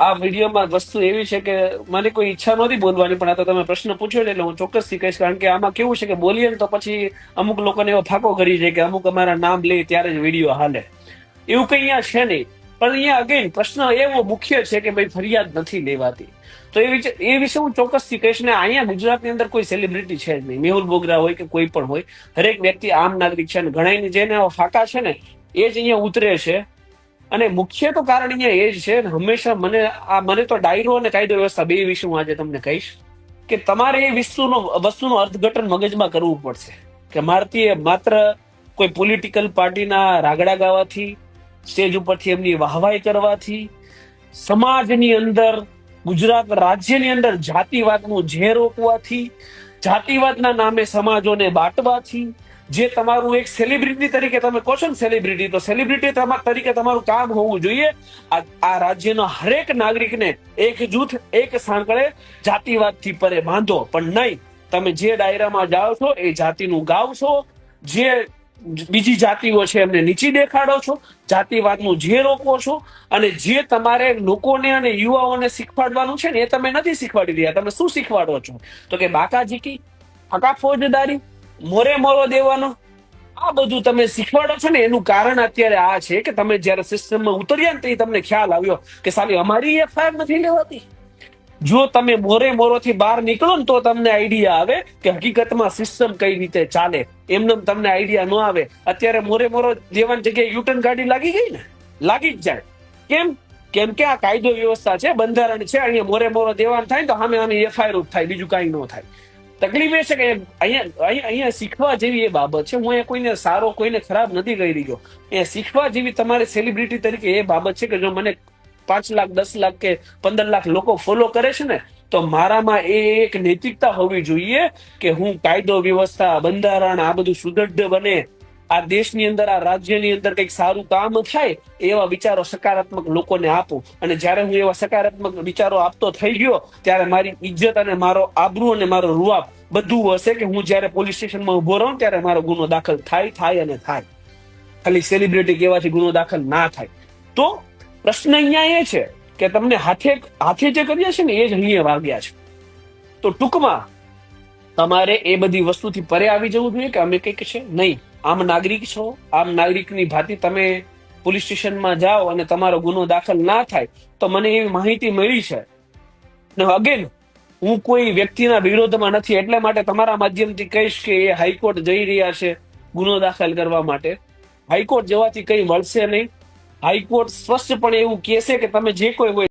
આ વિડીયોમાં વસ્તુ એવી છે કે મને કોઈ ઈચ્છા નહોતી બોલવાની, પણ આ તો તમે પ્રશ્ન પૂછ્યો એટલે હું ચોક્કસથી કહીશ. કારણ કે આમાં કેવું છે કે બોલીએ તો પછી અમુક લોકોને એવો ફાકો કરી છે કે અમુક અમારા નામ લે ત્યારે જ વીડિયો હાલે. એવું કંઈ અહીંયા છે નહીં. પણ અહીંયા અગેન પ્રશ્ન એવો મુખ્ય છે કે ભાઈ ફરિયાદ નથી લેવાતી. તો એ વિશે હું ચોક્કસથી કહીશ ને અહીંયા ગુજરાતની અંદર કોઈ સેલિબ્રિટી છે જ નહીં. મેહુલ બોગરા હોય કે કોઈ પણ હોય, હરેક વ્યક્તિ આમ નાગરિક છે અને ઘણા જેને ફાકા છે ને, એ જ અહીંયા ઉતરે છે. અને મુખ્ય તો કારણ અહીંયા એ જ છે હંમેશા મને, આ મને તો ડાયરો અને કાયદો વ્યવસ્થા બે વિશે હું આજે તમને કહીશ કે તમારે એ વસ્તુનો વસ્તુનું અર્થઘટન મગજમાં કરવું પડશે. કે મારતી માત્ર કોઈ પોલિટિકલ પાર્ટીના રાગડા ગાવાથી સ્ટેજ ઉપરથી એમની વાહવાઈ કરવાથી, સમાજની અંદર, ગુજરાત રાજ્યની અંદર જાતિવાદનું ઝેર રોકવાથી, જાતિવાદના નામે સમાજોને બાંટવાથી જે તમારું એક સેલિબ્રિટી તરીકે તમે કહો છો ને સેલિબ્રિટી તો સેલિબ્રિટી તરીકે તમારું કામ હોવું જોઈએ. આ રાજ્યના હરેક નાગરિકને એક જૂથ, એક સાંકળે જાતિવાદથી પરે બાંધો. પણ નહીં, તમે જે ડાયરામાં જાઓ છો, એ જાતિનું ગાવ છો. જે બીજી જાતિઓ છે, એમને નીચી દેખાડો છો. જાતિવાદનું જે રોકો છો. અને જે તમારે લોકોને અને યુવાઓને શીખવાડવાનું છે ને, એ તમે નથી શીખવાડી રહ્યા. તમે શું શીખવાડો છો? તો કે બાકાજીકી ફકા ફોજદારી મોરે મોરો દેવાનો? આ બધું તમે શીખવાડો છો ને, એનું કારણ અત્યારે આ છે કે તમે જ્યારે સિસ્ટમમાં ઉતર્યા ને તો તમને ખ્યાલ આવ્યો કે સાલી અમારી એફઆઈઆર નથી લેવાતી. જો તમે મોરે મોરોથી બહાર નીકળો ને તો તમને આઈડિયા આવે કે હકીકતમાં સિસ્ટમ કઈ રીતે ચાલે. એમને તમને આઈડિયા ન આવે. અત્યારે મોરે મોરો દેવાની જગ્યાએ યુટર્ન ગાડી લાગી ગઈ ને? લાગી જ જાય. કેમ? કેમ કે આ કાયદો વ્યવસ્થા છે, બંધારણ છે, અહીંયા મોરે મોરો દેવાન થાય તો સામે સામે એફઆઈઆર થાય, બીજું કાંઈ ન થાય. તકલીફ એ છે કે અહીંયા અહીંયા શીખવા જેવી એ બાબત છે. હું અહીંયા કોઈને સારો, કોઈને ખરાબ નથી કહી રહ્યો. અહીંયા શીખવા જેવી તમારે સેલિબ્રિટી તરીકે એ બાબત છે કે જો મને પાંચ લાખ, દસ લાખ કે પંદર લાખ લોકો ફોલો કરે છે ને, તો મારામાં એ એક નૈતિકતા હોવી જોઈએ કે હું કાયદો વ્યવસ્થા, બંધારણ, આ બધું સુદૃઢ બને. આ દેશની અંદર, આ રાજ્યની અંદર કંઈક સારું કામ થાય, એવા વિચારો સકારાત્મક લોકોને આપું. અને જ્યારે હું એવા સકારાત્મક વિચારો આપતો થઈ ગયો, ત્યારે મારી ઇજ્જત અને મારો આબરૂ અને મારો રૂઆબ બધું હશે કે હું જ્યારે પોલીસ સ્ટેશનમાં ઊભો રહું, ત્યારે મારો ગુનો દાખલ થાય થાય અને થાય. ખાલી સેલિબ્રિટી કહેવાથી ગુનો દાખલ ના થાય. તો પ્રશ્ન અહીંયા એ છે કે તમને હાથે હાથે જે કર્યા છે ને, એ જ અહીંયા વાગ્યા છે. તો ટૂંકમાં તમારે એ બધી વસ્તુથી પરે આવી જવું જોઈએ કે અમે કંઈક છે? નહીં. આમ નાગરિક છો, આમ નાગરિકની ભાતિ તમે પોલીસ સ્ટેશનમાં જાઓ અને તમારો ગુનો દાખલ ના થાય, તો મને એવી માહિતી મળી છે. ને અગેન હું કોઈ વ્યક્તિના વિરોધમાં નથી, એટલે માટે તમારા માધ્યમથી કહીશ કે એ હાઈકોર્ટ જઈ રહ્યા છે ગુનો દાખલ કરવા માટે. હાઈકોર્ટ જવાથી કંઈ મળશે નહીં. હાઈકોર્ટ સ્પષ્ટપણે એવું કહેશે કે તમે જે કોઈ હોય